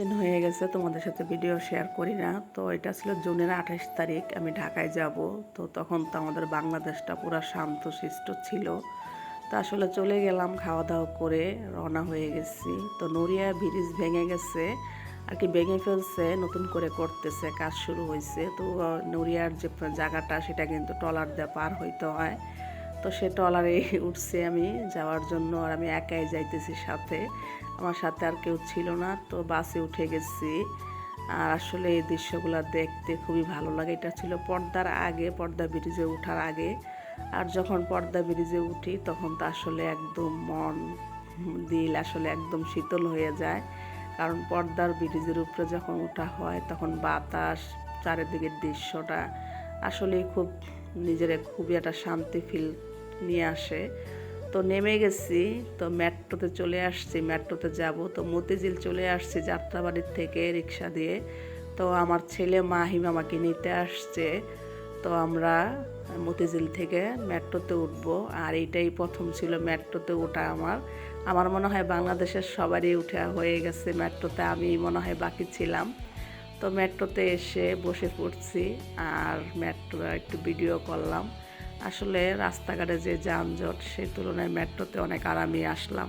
দিন হয়ে গেছে, তোমাদের সাথে ভিডিও শেয়ার করি না। তো এটা ছিল জুনের আঠাশ তারিখ, আমি ঢাকায় যাব। তো তখন তো আমাদের বাংলাদেশটা পুরো শান্ত শিষ্ট ছিল। তো আসলে চলে গেলাম, খাওয়া দাওয়া করে রওনা হয়ে গেছি। তো নড়িয়া ব্রিজ ভেঙে গেছে, আর কি ভেঙে ফেলছে, নতুন করে করতেছে, কাজ শুরু হয়েছে। তো নড়িয়ার যে জায়গাটা, সেটা কিন্তু ট্রলার দিয়ে পার হইতে হয়। তো সে ট্রলারে উঠছে আমি যাওয়ার জন্য আর আমি একাই যাইতেছি সাথে। আমার সাথে আর কেউ ছিল না, তো বাসে উঠে গেছি। আর আসলে এই দৃশ্যগুলো দেখতে খুবই ভালো লাগে। এটা ছিল পর্দার আগে, পর্দা ব্রিজে ওঠার আগে। আর যখন পর্দা ব্রিজে উঠি, তখন তো আসলে একদম মন দিল আসলে একদম শীতল হয়ে যায়। কারণ পর্দার ব্রিজের উপরে যখন ওঠা হয়, তখন বাতাস, চারিদিকের দৃশ্যটা আসলেই খুব নিজের খুবই একটা শান্তি ফিল নিয়ে আসে। তো নেমে গেছি, তো মেট্রোতে চলে আসছি, মেট্রোতে যাব। তো মতিঝিল চলে আসছি যাত্রাবাড়ির থেকে রিক্সা দিয়ে। তো আমার ছেলে মাহিম আমাকে নিতে আসছে। তো আমরা মতিঝিল থেকে মেট্রোতে উঠব। আর এইটাই প্রথম ছিল মেট্রোতে ওঠা আমার। আমার মনে হয় বাংলাদেশের সবারই উঠা হয়ে গেছে মেট্রোতে। আমি মনে হয় বাকি ছিলাম। তো মেট্রোতে এসে বসে পড়ছি আর মেট্রো একটু ভিডিও করলাম। আসলে রাস্তাঘাটে যে যানজট সেই তুলনায় মেট্রোতে অনেক আরামে আসলাম।